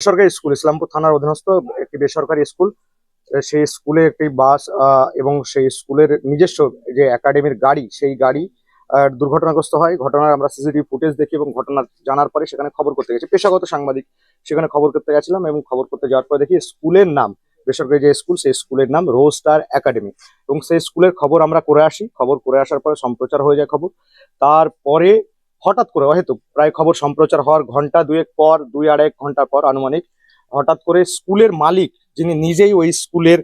বেসরকারি স্কুল, ইসলামপুর থানার অধীনস্থ একটি বেসরকারি স্কুল। সেই স্কুলে একটি বাস এবং সেই স্কুলের নিজস্ব যে একাডেমির গাড়ি, সেই গাড়ি দুর্ঘটনাগ্রস্ত হয়। ঘটনার আমরা সিসিটিভি ফুটেজ দেখি এবং ঘটনা জানার পরে সেখানে খবর করতে গেছি। পেশাগত সাংবাদিক সেখানে খবর করতে গেছিলাম এবং খবর করতে যাওয়ার পরে দেখি স্কুলের নাম, বেসরকারি যে স্কুল, সেই স্কুলের নাম রোজ স্টার একাডেমি। এবং সেই স্কুলের খবর আমরা করে আসি। খবর করে আসার পরে সম্প্রচার হয়ে যায় খবর। তারপরে হঠাৎ করে হয়তো প্রায় খবর সম্প্রচার হওয়ার ঘণ্টা দুয়েক পর, দুই আড়াই ঘণ্টা পর আনুমানিক, হঠাৎ করে স্কুলের মালিক, যিনি নিজেই ওই স্কুলের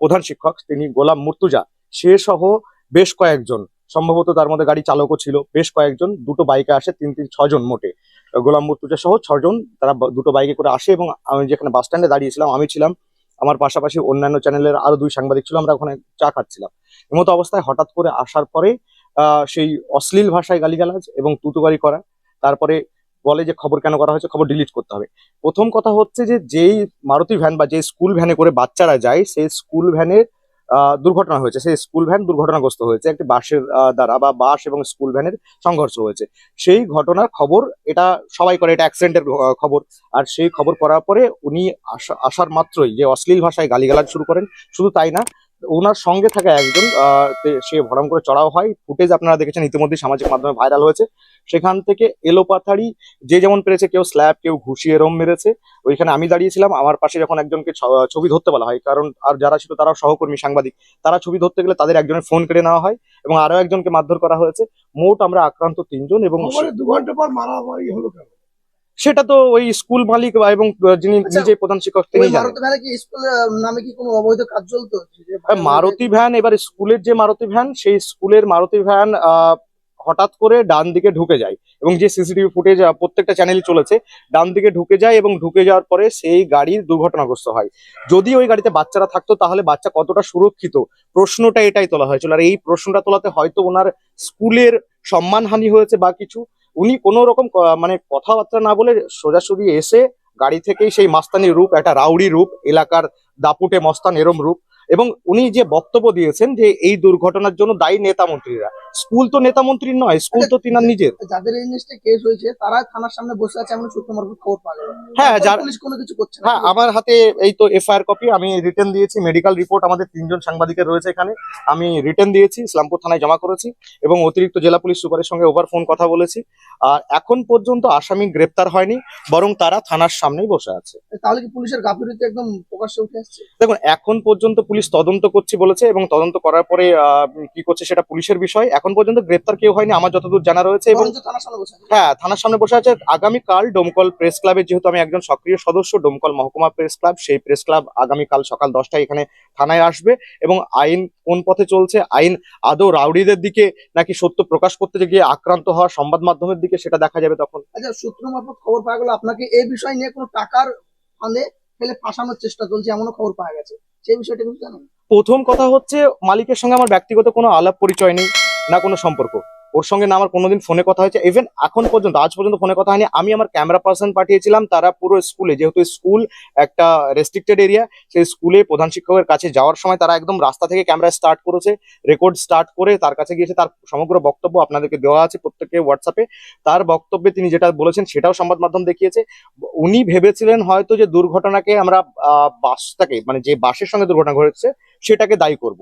প্রধান শিক্ষক, তিনি গোলাম মুর্তুজা, সে সহ বেশ কয়েকজন, সম্ভবত তার মধ্যে গাড়ি চালকও ছিল, বেশ কয়েকজন, দুটো বাইকে আসে, তিন তিন ছজন মোটে। গোলাম মুর্তুজা সহ ছজন তারা দুটো বাইকে করে আসে এবং আমি যেখানে বাস স্ট্যান্ডে দাঁড়িয়েছিলাম, আমি ছিলাম, আমার পাশাপাশি অন্যান্য চ্যানেলের আরও দুই সাংবাদিক ছিল, আমরা ওখানে চা খাচ্ছিলাম। এমতো অবস্থায় হঠাৎ করে আসার পরে সেই অশ্লীল ভাষায় গালিগালাজ এবং তুতুগারি করা। তারপরে বলে যে খবর কেন করা হয়েছে, খবর ডিলিট করতে হবে। প্রথম কথা হচ্ছে যে, যেই মারুতি ভ্যান বা যে স্কুল ভ্যানে করে বাচ্চারা যায়, সেই স্কুল ভ্যানের দুর্ঘটনা হয়েছে। সেই স্কুল ভ্যান দুর্ঘটনাগ্রস্ত হয়েছে। একটি বাসের দ্বারা বা বাস এবং স্কুল ভ্যানের সংঘর্ষ হয়েছে। সেই ঘটনার খবর, এটা সবাই করে, এটা অ্যাক্সিডেন্টের খবর। আর সেই খবর করার পরে উনি আসা- আসার মাত্রই যে অশ্লীল ভাষায় গালিগালাজ শুরু করেন, শুধু তাই না ওনার সঙ্গে থাকা একজন সে ভরম করে চড়াও হয়। ফুটেজ আপনারা দেখেছেন ইতিমধ্যে সামাজিক মাধ্যমে ভাইরাল হয়েছে। সেখান থেকে এলোপাথারি যে যেমন পেরেছে, কেউ স্ল্যাব, কেউ ঘুষিয়ে রম মেরেছে। ওইখানে আমি দাঁড়িয়েছিলাম, আমার পাশে যখন একজনকে ছবি ধরতে বলা হয়, কারণ আর যারা ছিল তারাও সহকর্মী, সাংবাদিক, তারা ছবি ধরতে গেলে তাদের একজনের ফোন কেড়ে নেওয়া হয় এবং আরও একজনকে মারধর করা হয়েছে। মোট আমরা আক্রান্ত তিনজন এবং দু ঘণ্টা পর মারামারি হলো কেন? সেটা তো ওই স্কুল মালিক বা এবং যিনি আচ্ছা, নিজে প্রধান শিক্ষক তিনি মারুতি ভ্যানে কি স্কুলের নামে কি কোনো অবৈধ কাজ চলতো? মারুতি ভ্যান এবার স্কুলের যে মারুতি ভ্যান সেই স্কুলের মারুতি ভ্যান হঠাৎ করে ডান দিকে ঢুকে যায় এবং যে সিসিটিভি ফুটেজ প্রত্যেকটা চ্যানেলই চলেছে ডান দিকে ঢুকে যায় এবং ঢুকে যাওয়ার পরে সেই গাড়ির দুর্ঘটনাগ্রস্ত হয়। যদি ওই গাড়িতে বাচ্চারা থাকতো তাহলে বাচ্চা কতটা সুরক্ষিত? প্রশ্নটা এটাই তোলা হয়েছিল। আর এই প্রশ্নটা তোলাতে হয়তো ওনার স্কুলের সম্মানহানি হয়েছে বা কিছু উনি কোনো রকম মানে কথাবার্তা না বলে সোজাসুজি এসে গাড়ি থেকেই সেই মাস্তানি রূপ, একটা রাউডি রূপ, এলাকার দাপুটে মস্তান এরম রূপ এবং উনি যে বক্তব্য দিয়েছেন যে এই দুর্ঘটনার জন্য দায়ী নেতা মন্ত্রীরা স্কুল তো নেতা মন্ত্রীর নয় স্কুল তো তিনার নিজের। যাদের এই জিনিসটা কেস হয়েছে তারা থানার সামনে বসে আছে এমন সূত্র মারফত খবর পাওয়া হ্যাঁ, যার- পুলিশ কোনো কিছু করছে না। হ্যাঁ আমার হাতে এই তো এফআইআর কপি আমি রিটার্ন দিয়েছি মেডিকেল রিপোর্ট আমাদের তিনজন সাংবাদিকের রয়েছে এখানে। আমি রিটার্ন দিয়েছি ইসলামপুর থানায় জমা করেছি এবং অতিরিক্ত জেলা পুলিশ সুপারের সঙ্গে ওভার ফোন কথা বলেছি। আর এখন পর্যন্ত আসামি গ্রেপ্তার হয়নি বরং তারা থানার সামনেই বসে আছে। তাহলে কি পুলিশের গাফিলতি একদম প্রকাশ্যে উঠে আসছে? দেখুন এখন পর্যন্ত পুলিশ তদন্ত করছি বলেছে এবং তদন্ত করার পরে কি করছে সেটা পুলিশের বিষয়। এখন পর্যন্ত গ্রেপ্তার কেউ হয়নি আমার যতদূর জানা রয়েছে এবং থানার সামনে বসে হ্যাঁ থানার সামনে বসে আছে। আগামীকাল ডোমকল প্রেস ক্লাবের যেহেতু আমি একজন সক্রিয় সদস্য ডোমকল মহকুমা প্রেস ক্লাব সেই প্রেস ক্লাব আগামীকাল সকাল দশটায় এখানে থানায় আসবে এবং আইন কোন পথে চলছে আইন আদৌ রাউডিদের দিকে নাকি সত্য প্রকাশ করতে গিয়ে আক্রান্ত হওয়া সংবাদ মাধ্যমের দিকে সেটা দেখা যাবে তখন। আচ্ছা সূত্র মারফত খবর পাওয়া গেল আপনাকে এই বিষয় নিয়ে কোনো টাকার ফাঁদে ফেলে ফাঁসানোর চেষ্টা চলছে এমনও খবর পাওয়া গেছে। সেই বিষয়টা কিন্তু জানেন? প্রথম কথা হচ্ছে মালিকের সঙ্গে আমার ব্যক্তিগত কোনো আলাপ পরিচয় নেই। না কোনো সম্পর্ক। ওর সঙ্গে না আমার কোনোদিন ফোনে কথা হয়েছে। ইভেন এখন পর্যন্ত, আজ পর্যন্ত ফোনে কথা হয়নি। আমি আমার ক্যামেরা পার্সন পাঠিয়েছিলাম, তারা পুরো স্কুলে, যেহেতু স্কুল একটা রেস্ট্রিক্টেড এরিয়া সেই স্কুলে প্রধান শিক্ষকের কাছে যাওয়ার সময় তারা একদম রাস্তা থেকে ক্যামেরা স্টার্ট করেছে রেকর্ড স্টার্ট করে তার কাছে গিয়েছে তার সমগ্র বক্তব্য আপনাদেরকে দেওয়া আছে প্রত্যেকে হোয়াটসঅ্যাপে তার বক্তব্যে তিনি যেটা বলেছেন, সেটাও সংবাদ মাধ্যম দেখিয়েছে। উনি ভেবেছিলেন হয়তো যে দুর্ঘটনাকে আমরা বাসটাকে মানে যে বাসের সঙ্গে দুর্ঘটনা ঘটেছে সেটাকে দায়ী করব।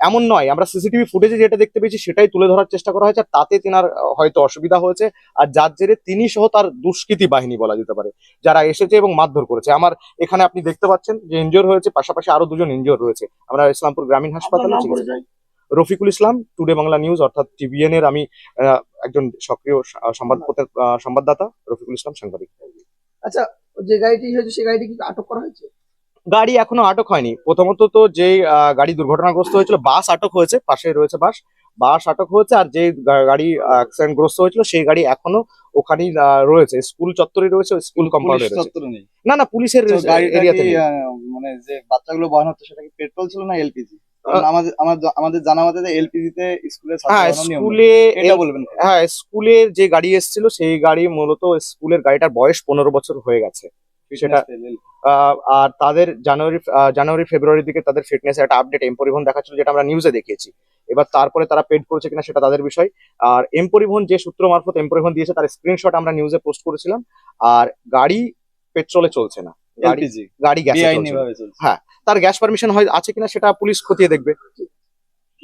এমন নয় আমরা সিসিটিভি ফুটেজে যেটা দেখতে পেয়েছি সেটাই তুলে ধরার চেষ্টা করা হয়েছে আর তাতে তিনার হয়তো অসুবিধা হয়েছে আর যার জেরে তিনি সহ তার দুষ্কৃতী বাহিনী বলা যেতে পারে যারা এসেছে এবং মারধর করেছে। আমার এখানে আপনি দেখতে পাচ্ছেন যে ইনজোর হয়েছে পাশাপাশি আরও দুজন ইনজোর রয়েছে। আমরা ইসলামপুর গ্রামীণ হাসপাতালে চিকিৎসা- রফিকুল ইসলাম টুডে বাংলা নিউজ অর্থাৎ টিভিএন এর আমি আহ, একজন সক্রিয় সংবাদপত্রের সংবাদদাতা রফিকুল ইসলাম সাংবাদিক। আচ্ছা যে গাড়িটি হয়েছে সে গাড়িটি কি আটক করা হয়েছে? গাড়ি এখনও আটক হয়নি। প্রথমত তো যে গাড়ি দুর্ঘটনাগ্রস্ত হয়েছিল বাস আটক হয়েছে পাশে রয়েছে বাস। বাস আটক হয়েছে আর যে গাড়ি অ্যাক্সিডেন্ট গ্রস্ত হয়েছিল সেই গাড়ি এখনও ওখানেই রয়েছে। স্কুল চত্বরে রয়েছে স্কুল কম্পাউন্ডে রয়েছে। না না পুলিশের এরিয়াতে মানে যে বাচ্চাগুলো বহন হচ্ছে সেটা কি পেট্রোল ছিল না এলপিজি? আমাদের জানা মতে এলপিজি তে স্কুলে হ্যাঁ বানানোর স্কুলে এটা বলবেন হ্যাঁ স্কুলের যে গাড়ি এসেছিল সেই গাড়ি মূলত স্কুলের গাড়িটার বয়স পনেরো বছর হয়ে গেছে। সেটা আর তাদের জানুয়ারি জানুয়ারি ফেব্রুয়ারির দিকে তাদের ফিটনেস একটা আপডেট এম পরিবহন দেখাচ্ছিল যেটা আমরা নিউজে দেখিয়েছি। এবার তারপরে তারা পেড করেছে কিনা সেটা তাদের বিষয়। আর এম পরিবহন যে সূত্র মারফত এম পরিবহন দিয়েছে তার স্ক্রিনশট আমরা নিউজে পোস্ট করেছিলাম। আর গাড়ি পেট্রোলে চলছে না। গাড়ি গাড়ি গ্যাসে চলছে তার গ্যাস পারমিশন হয় আছে কিনা সেটা পুলিশ খতিয়ে দেখবে।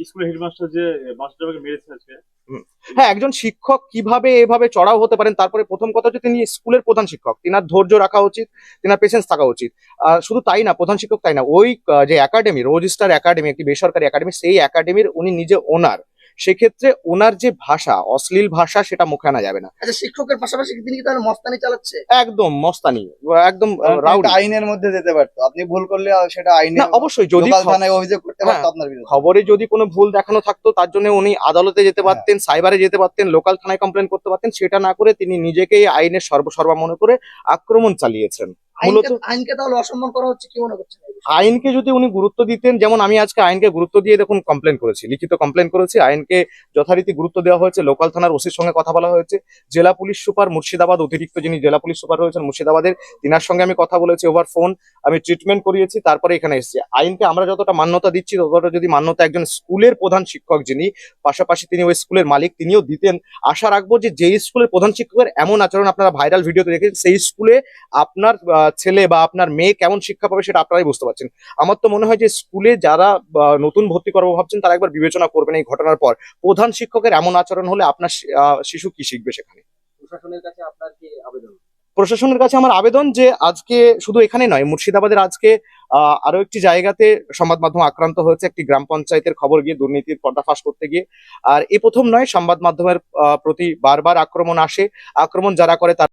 স্কুলের হেডমাস্টার যে বাচ্চাটাকে মেরেছে আজকে। হ্যাঁ একজন শিক্ষক কীভাবে এভাবে চড়াও হতে পারেন, তারপরে প্রথম কথা হচ্ছে তিনি স্কুলের প্রধান শিক্ষক। তিনার ধৈর্য রাখা উচিত, তিনার পেশেন্স থাকা উচিত। শুধু তাই না, প্রধান শিক্ষক তাই না, ওই যে একাডেমি রোজিস্টার একাডেমি একটি বেসরকারি একাডেমি সেই একাডেমির উনি নিজে ওনার সেক্ষেত্রে ওনার যে ভাষা অশ্লীল ভাষা সেটা মুখে আনা যাবে না। আচ্ছা শিক্ষকের পাশাপাশি তিনি কি তাহলে মস্তানি চালাচ্ছে? একদম মস্তানি। একদম রাউড আইনের মধ্যে যেতে পারতো। আপনি ভুল করলে সেটা আইনে না অবশ্যই যদি থানায় অভিযোগ করতে পারতো হ্যাঁ। আপনার বিরুদ্ধে। খবরে যদি কোনো ভুল দেখানো থাকতো তার জন্য উনি আদালতে যেতে পারতেন সাইবারে যেতে পারতেন লোকাল থানায় কমপ্লেন করতে পারতেন সেটা না করে তিনি নিজেকেই আইনের সর্বসর্বা মনে করে আক্রমণ চালিয়েছেন। আইনকে তাহলে অসম্মান করা হচ্ছে কি মনে করছেন? আইনকে যদি উনি গুরুত্ব দিতেন যেমন আমি আজকে আইনকে গুরুত্ব দিয়ে দেখুন কমপ্লেন করেছি লিখিত কমপ্লেন করেছি আইনকে যথারীতি গুরুত্ব দেওয়া হয়েছে লোকাল থানার ওসির সঙ্গে কথা বলা হয়েছে জেলা পুলিশ সুপার মুর্শিদাবাদ অতিরিক্ত যিনি জেলা পুলিশ সুপার রয়েছেন মুর্শিদাবাদের তিনার সঙ্গে আমি কথা বলেছি ওভার ফোন আমি ট্রিটমেন্ট করিয়েছি তারপরে এখানে এসেছি। আইনকে আমরা যতটা মান্যতা দিচ্ছি ততটা যদি মান্যতা একজন স্কুলের প্রধান শিক্ষক যিনি পাশাপাশি তিনি ওই স্কুলের মালিক তিনিও দিতেন। আশা রাখব যে যেই স্কুলের প্রধান শিক্ষকের এমন আচরণ আপনারা ভাইরাল ভিডিওতে দেখেছেন সেই স্কুলে আপনার ছেলে বা আপনার মেয়ে কেমন শিক্ষা পাবে সেটা আপনারাই বুঝতে পারছেন। আমার তো মনে হয় যে স্কুলে যারা নতুন ভর্তি করব ভাবছেন তারা একবার বিবেচনা করবেন এই ঘটনার পর। প্রধান শিক্ষকের এমন আচরণ হলে আপনার শিশু কি শিখবে সেখানে? প্রশাসনের কাছে আপনার কি আবেদন? প্রশাসনের কাছে আমার আবেদন যে আজকে শুধু এখানে নয় মুর্শিদাবাদের আজকে আহ, আরও একটি জায়গাতে সংবাদ মাধ্যম আক্রান্ত হয়েছে একটি গ্রাম পঞ্চায়েতের খবর গিয়ে দুর্নীতির পর্দাফাশ করতে গিয়ে। আর এ প্রথম নয় সংবাদ মাধ্যমের প্রতি বারবার আক্রমণ আসে। আক্রমণ যারা করে তারা